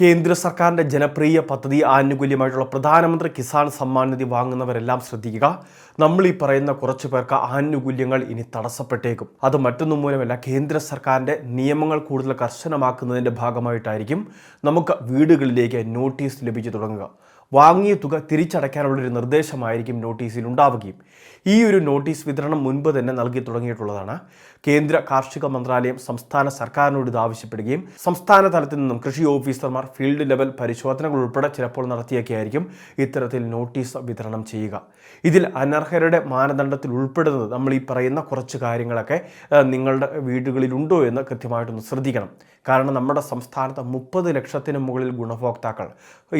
കേന്ദ്ര സർക്കാരിന്റെ ജനപ്രിയ പദ്ധതി ആനുകൂല്യമായിട്ടുള്ള പ്രധാനമന്ത്രി കിസാൻ സമ്മാൻ നിധി വാങ്ങുന്നവരെല്ലാം ശ്രദ്ധിക്കുക. നമ്മൾ ഈ പറയുന്ന കുറച്ച് പേർക്ക് ആനുകൂല്യങ്ങൾ ഇനി തടസ്സപ്പെട്ടേക്കും. അത് മറ്റൊന്നും മൂലമല്ല കേന്ദ്ര സർക്കാരിന്റെ നിയമങ്ങൾ കൂടുതൽ കർശനമാക്കുന്നതിന്റെ ഭാഗമായിട്ടായിരിക്കും നമുക്ക് വീടുകളിലേക്ക് നോട്ടീസ് ലഭിച്ചു തുടങ്ങുക. വാങ്ങിയ തുക തിരിച്ചടയ്ക്കാനുള്ളൊരു നിർദ്ദേശമായിരിക്കും നോട്ടീസിൽ ഉണ്ടാവുകയും ഈ ഒരു നോട്ടീസ് വിതരണം മുൻപ് തന്നെ നൽകി തുടങ്ങിയിട്ടുള്ളതാണ്. കേന്ദ്ര കാർഷിക മന്ത്രാലയം സംസ്ഥാന സർക്കാരിനോട് ഇത് ആവശ്യപ്പെടുകയും സംസ്ഥാന തലത്തിൽ നിന്നും കൃഷി ഓഫീസർമാർ ഫീൽഡ് ലെവൽ പരിശോധനകൾ ഉൾപ്പെടെ ചിലപ്പോൾ നടത്തിയൊക്കെ ആയിരിക്കും ഇത്തരത്തിൽ നോട്ടീസ് വിതരണം ചെയ്യുക. ഇതിൽ അനർഹരുടെ മാനദണ്ഡത്തിൽ ഉൾപ്പെടുന്നത് നമ്മൾ ഈ പറയുന്ന കുറച്ച് കാര്യങ്ങളൊക്കെ നിങ്ങളുടെ വീടുകളിലുണ്ടോ എന്ന് കൃത്യമായിട്ടൊന്ന് ശ്രദ്ധിക്കണം. കാരണം നമ്മുടെ സംസ്ഥാനത്ത് മുപ്പത് ലക്ഷത്തിന് മുകളിൽ ഗുണഭോക്താക്കൾ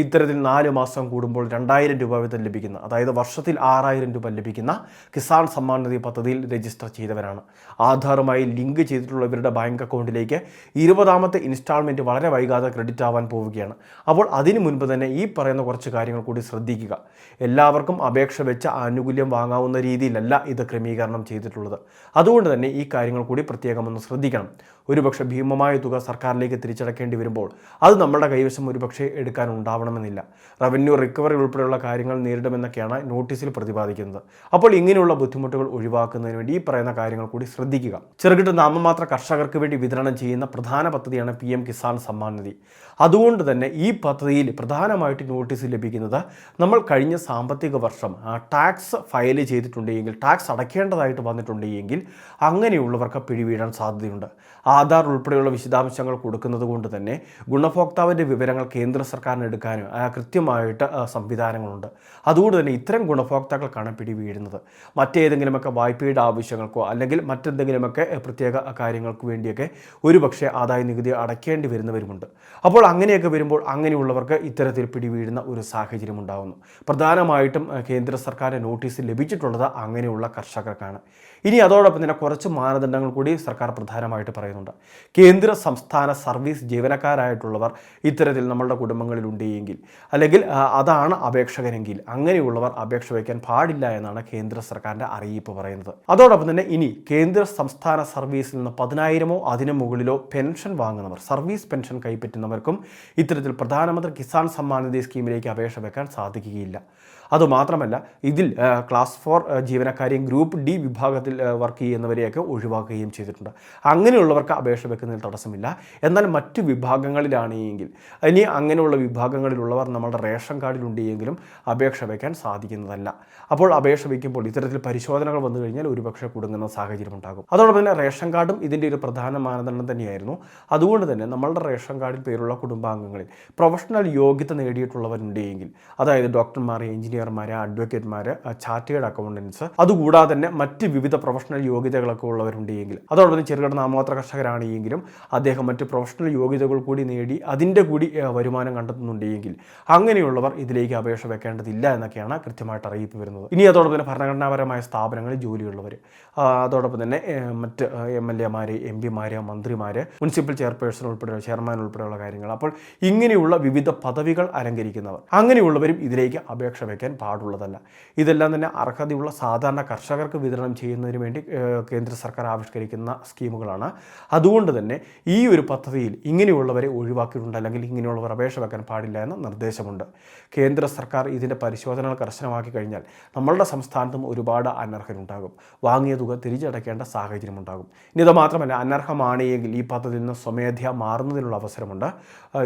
ഇത്തരത്തിൽ നാല് മാസം കൂടുമ്പോൾ രണ്ടായിരം രൂപ വീതം ലഭിക്കുന്ന അതായത് വർഷത്തിൽ ആറായിരം രൂപ ലഭിക്കുന്ന കിസാൻ സമ്മാൻ നിധി പദ്ധതിയിൽ രജിസ്റ്റർ ചെയ്തവരാണ്. ആധാറുമായി ലിങ്ക് ചെയ്തിട്ടുള്ളവരുടെ ബാങ്ക് അക്കൗണ്ടിലേക്ക് ഇരുപതാമത്തെ ഇൻസ്റ്റാൾമെന്റ് വളരെ വൈകാതെ ക്രെഡിറ്റ് ആവാൻ പോവുകയാണ്. അപ്പോൾ അതിന് മുൻപ് തന്നെ ഈ പറയുന്ന കുറച്ച് കാര്യങ്ങൾ കൂടി ശ്രദ്ധിക്കുക. എല്ലാവർക്കും അപേക്ഷ വെച്ച ആനുകൂല്യം വാങ്ങാവുന്ന രീതിയിലല്ല ഇത് ക്രമീകരണം ചെയ്തിട്ടുള്ളത്. അതുകൊണ്ട് തന്നെ ഈ കാര്യങ്ങൾ കൂടി പ്രത്യേകം ഒന്ന് ശ്രദ്ധിക്കണം. ഒരുപക്ഷെ ഭീമമായ തുക സർക്കാരിലേക്ക് തിരിച്ചടക്കേണ്ടി വരുമ്പോൾ അത് നമ്മുടെ കൈവശം ഒരുപക്ഷെ എടുക്കാൻ ഉണ്ടാവണമെന്നില്ല റവന്യൂ റിക്കവറി ഉൾപ്പെടെയുള്ള കാര്യങ്ങൾ നേരിടുമെന്നൊക്കെയാണ് നോട്ടീസിൽ പ്രതിപാദിക്കുന്നത്. അപ്പോൾ ഇങ്ങനെയുള്ള ബുദ്ധിമുട്ടുകൾ ഒഴിവാക്കുന്നതിന് വേണ്ടി ഈ പറയുന്ന കാര്യങ്ങൾ കൂടി ശ്രദ്ധിക്കുക. ചെറുകിട്ട് നാമമാത്ര കർഷകർക്ക് വേണ്ടി വിതരണം ചെയ്യുന്ന പ്രധാന പദ്ധതിയാണ് പി എം കിസാൻ സമ്മാൻ നിധി. അതുകൊണ്ട് തന്നെ ഈ പദ്ധതിയിൽ പ്രധാനമായിട്ട് നോട്ടീസ് ലഭിക്കുന്നത് നമ്മൾ കഴിഞ്ഞ സാമ്പത്തിക വർഷം ടാക്സ് ഫയൽ ചെയ്തിട്ടുണ്ടെങ്കിൽ ടാക്സ് അടയ്ക്കേണ്ടതായിട്ട് വന്നിട്ടുണ്ടെങ്കിൽ അങ്ങനെയുള്ളവർക്ക് പിഴിവീഴാൻ സാധ്യതയുണ്ട്. ആധാർ ഉൾപ്പെടെയുള്ള വിശദാംശങ്ങൾ കൊടുക്കുന്നത് കൊണ്ട് തന്നെ ഗുണഭോക്താവിന്റെ വിവരങ്ങൾ കേന്ദ്ര സർക്കാരിന് എടുക്കാനും കൃത്യമായിട്ട് സംവിധാനങ്ങളുണ്ട്. അതുകൊണ്ട് തന്നെ ഇത്തരം ഗുണഭോക്താക്കൾക്കാണ് പിടിവീഴുന്നത്. മറ്റേതെങ്കിലുമൊക്കെ വായ്പയുടെ ആവശ്യങ്ങൾക്കോ അല്ലെങ്കിൽ മറ്റെന്തെങ്കിലുമൊക്കെ പ്രത്യേക കാര്യങ്ങൾക്ക് വേണ്ടിയൊക്കെ ഒരുപക്ഷെ ആദായ നികുതി അടയ്ക്കേണ്ടി വരുന്നവരുമുണ്ട്. അപ്പോൾ അങ്ങനെയൊക്കെ വരുമ്പോൾ അങ്ങനെയുള്ളവർക്ക് ഇത്തരത്തിൽ പിടി വീഴുന്ന ഒരു സാഹചര്യം ഉണ്ടാകുന്നു പ്രധാനമായിട്ടും കേന്ദ്ര സർക്കാരിന്റെ നോട്ടീസ് ലഭിച്ചിട്ടുള്ളത് അങ്ങനെയുള്ള കർഷകർക്കാണ്. ഇനി അതോടൊപ്പം തന്നെ കുറച്ച് മാനദണ്ഡങ്ങൾ കൂടി സർക്കാർ പ്രധാനമായിട്ട് പറയുന്നുണ്ട്. കേന്ദ്ര സംസ്ഥാന സർവീസ് ജീവനക്കാരായിട്ടുള്ളവർ ഇത്തരത്തിൽ നമ്മളുടെ കുടുംബങ്ങളിലുണ്ട് എങ്കിൽ അല്ലെങ്കിൽ അതാണ് അപേക്ഷകരെങ്കിൽ അങ്ങനെയുള്ളവർ അപേക്ഷ വയ്ക്കാൻ പാടില്ല എന്നാണ് കേന്ദ്ര സർക്കാരിന്റെ അറിയിപ്പ് പറയുന്നത്. അതോടൊപ്പം തന്നെ ഇനി കേന്ദ്ര സംസ്ഥാന സർവീസിൽ നിന്ന് പതിനായിരമോ അതിനു മുകളിലോ പെൻഷൻ വാങ്ങുന്നവർ സർവീസ് പെൻഷൻ കൈപ്പറ്റുന്നവർക്കും ഇത്തരത്തിൽ പ്രധാനമന്ത്രി കിസാൻ സമ്മാൻ നിധി സ്കീമിലേക്ക് അപേക്ഷ വെക്കാൻ സാധിക്കുകയില്ല. അതുമാത്രമല്ല ഇതിൽ ക്ലാസ് ഫോർ ജീവനക്കാരെയും ഗ്രൂപ്പ് ഡി വിഭാഗത്തിൽ വർക്ക് ചെയ്യുന്നവരെയൊക്കെ ഒഴിവാക്കുകയും ചെയ്തിട്ടുണ്ട്. അങ്ങനെയുള്ളവർക്ക് അപേക്ഷ വെക്കുന്നതിൽ തടസ്സമില്ല. എന്നാൽ മറ്റു വിഭാഗങ്ങളിലാണെങ്കിൽ ഇനി അങ്ങനെയുള്ള വിഭാഗങ്ങളിലുള്ളവർ നമ്മുടെ റേഷൻ കാർഡിലുണ്ട് എങ്കിലും അപേക്ഷ വയ്ക്കാൻ സാധിക്കുന്നതല്ല. അപ്പോൾ അപേക്ഷ വയ്ക്കുമ്പോൾ ഇത്തരത്തിൽ പരിശോധനകൾ വന്നു കഴിഞ്ഞാൽ ഒരുപക്ഷെ കുടുങ്ങുന്ന സാഹചര്യം ഉണ്ടാകും. അതോടൊപ്പം തന്നെ റേഷൻ കാർഡും ഇതിന്റെ ഒരു പ്രധാന മാനദണ്ഡം തന്നെയായിരുന്നു. അതുകൊണ്ട് തന്നെ നമ്മളുടെ റേഷൻ കാർഡിൽ പേരുള്ള കുടുംബാംഗങ്ങളിൽ പ്രൊഫഷണൽ യോഗ്യത നേടിയിട്ടുള്ളവരുണ്ട് എങ്കിൽ അതായത് ഡോക്ടർമാർ എഞ്ചിനീയർമാർ അഡ്വക്കേറ്റ്മാർ ചാർട്ടേഡ് അക്കൗണ്ടൻസ് അതുകൂടാതെ തന്നെ മറ്റ് വിവിധ പ്രൊഫഷണൽ യോഗ്യതകളൊക്കെ ഉള്ളവരുണ്ട് എങ്കിൽ അതോടൊപ്പം ചെറുകിട നാമമാത്ര കർഷകരാണ് എങ്കിലും അദ്ദേഹം മറ്റ് പ്രൊഫഷണൽ യോഗ്യതകൾ കൂടി നേടി അതിന്റെ കൂടി വരുമാനം കണ്ടെത്തുന്നുണ്ട് എങ്കിൽ അങ്ങനെയുള്ളവർ ഇതിലേക്ക് അപേക്ഷ വെക്കേണ്ടതില്ല എന്നൊക്കെയാണ് കൃത്യമായിട്ട് അറിയിപ്പ് വരുന്നത്. ഇനി അതോടൊപ്പം തന്നെ ഭരണഘടനാപരമായ സ്ഥാപനങ്ങളിൽ ജോലിയുള്ളവർ അതോടൊപ്പം തന്നെ മറ്റ് എം എൽ എമാർ എം പിമാർ മന്ത്രിമാർ മുനിസിപ്പൽ ചെയർപേഴ്സൺ ഉൾപ്പെടെയുള്ള ചെയർമാൻ ഉൾപ്പെടെയുള്ള കാര്യങ്ങൾ. അപ്പോൾ ഇങ്ങനെയുള്ള വിവിധ പദവികൾ അലങ്കരിക്കുന്നവർ അങ്ങനെയുള്ളവരും ഇതിലേക്ക് അപേക്ഷ വയ്ക്കാൻ പാടുള്ളതല്ല. ഇതെല്ലാം തന്നെ അർഹതയുള്ള സാധാരണ കർഷകർക്ക് വിതരണം ചെയ്യുന്നതിന് വേണ്ടി കേന്ദ്ര സർക്കാർ ആവിഷ്കരിക്കുന്ന സ്കീമുകളാണ്. അതുകൊണ്ട് തന്നെ ഈ ഒരു പദ്ധതിയിൽ ഇങ്ങനെയുള്ളവരെ ഒഴിവാക്കിയിട്ടുണ്ട് അല്ലെങ്കിൽ ഇങ്ങനെയുള്ളവർ അപേക്ഷ വെക്കാൻ പാടില്ല എന്ന നിർദ്ദേശമുണ്ട്. കേന്ദ്ര സർക്കാർ ഇതിന്റെ പരിശോധനകൾ കർശനമാക്കി കഴിഞ്ഞാൽ നമ്മളുടെ സംസ്ഥാനത്തും ഒരുപാട് അനർഹരുണ്ടാകും. വാങ്ങിയ തുക തിരിച്ചടയ്ക്കേണ്ട സാഹചര്യം ഉണ്ടാകും ഇനി ഇത് മാത്രമല്ല അനർഹമാണ് എങ്കിൽ ഈ പദ്ധതിയിൽ നിന്ന് സ്വമേധയാ മാറുന്നതിനുള്ള അവസരമുണ്ട്.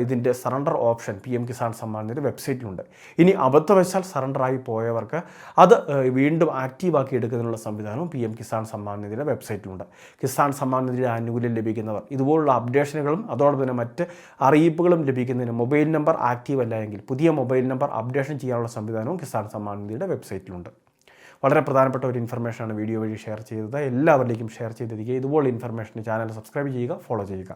ഇതിന്റെ surrender option P M Kisan Samman Nidhi വെബ്സൈറ്റിലുണ്ട്. ഇനി അബദ്ധവശാൽ സറണ്ടറായി പോയവർക്ക് അത് വീണ്ടും ആക്റ്റീവാക്കി എടുക്കുന്നതിനുള്ള സംവിധാനവും പി എം കിസാൻ സമ്മാൻ നിധിയുടെ വെബ്സൈറ്റിലുണ്ട്. കിസാൻ സമ്മാൻ നിധിയുടെ ആനുകൂല്യം ലഭിക്കുന്നവർ. ഇതുപോലുള്ള അപ്ഡേഷനുകളും അതോടൊപ്പം തന്നെ മറ്റ് അറിയിപ്പുകളും ലഭിക്കുന്നതിന് മൊബൈൽ നമ്പർ ആക്റ്റീവ് അല്ല എങ്കിൽ പുതിയ മൊബൈൽ നമ്പർ അപ്ഡേഷൻ ചെയ്യാനുള്ള സംവിധാനവും കിസാൻ സമ്മാൻ നിധിയുടെ വെബ്സൈറ്റിലുണ്ട് വളരെ പ്രധാനപ്പെട്ട ഒരു ഇൻഫർമേഷനാണ് വീഡിയോ വഴി ഷെയർ ചെയ്തത്. എല്ലാവരിലേക്കും ഷെയർ ചെയ്തിരിക്കുക ഇതുപോലുള്ള ഇൻഫർമേഷൻ ചാനൽ സബ്സ്ക്രൈബ് ചെയ്യുക ഫോളോ ചെയ്യുക.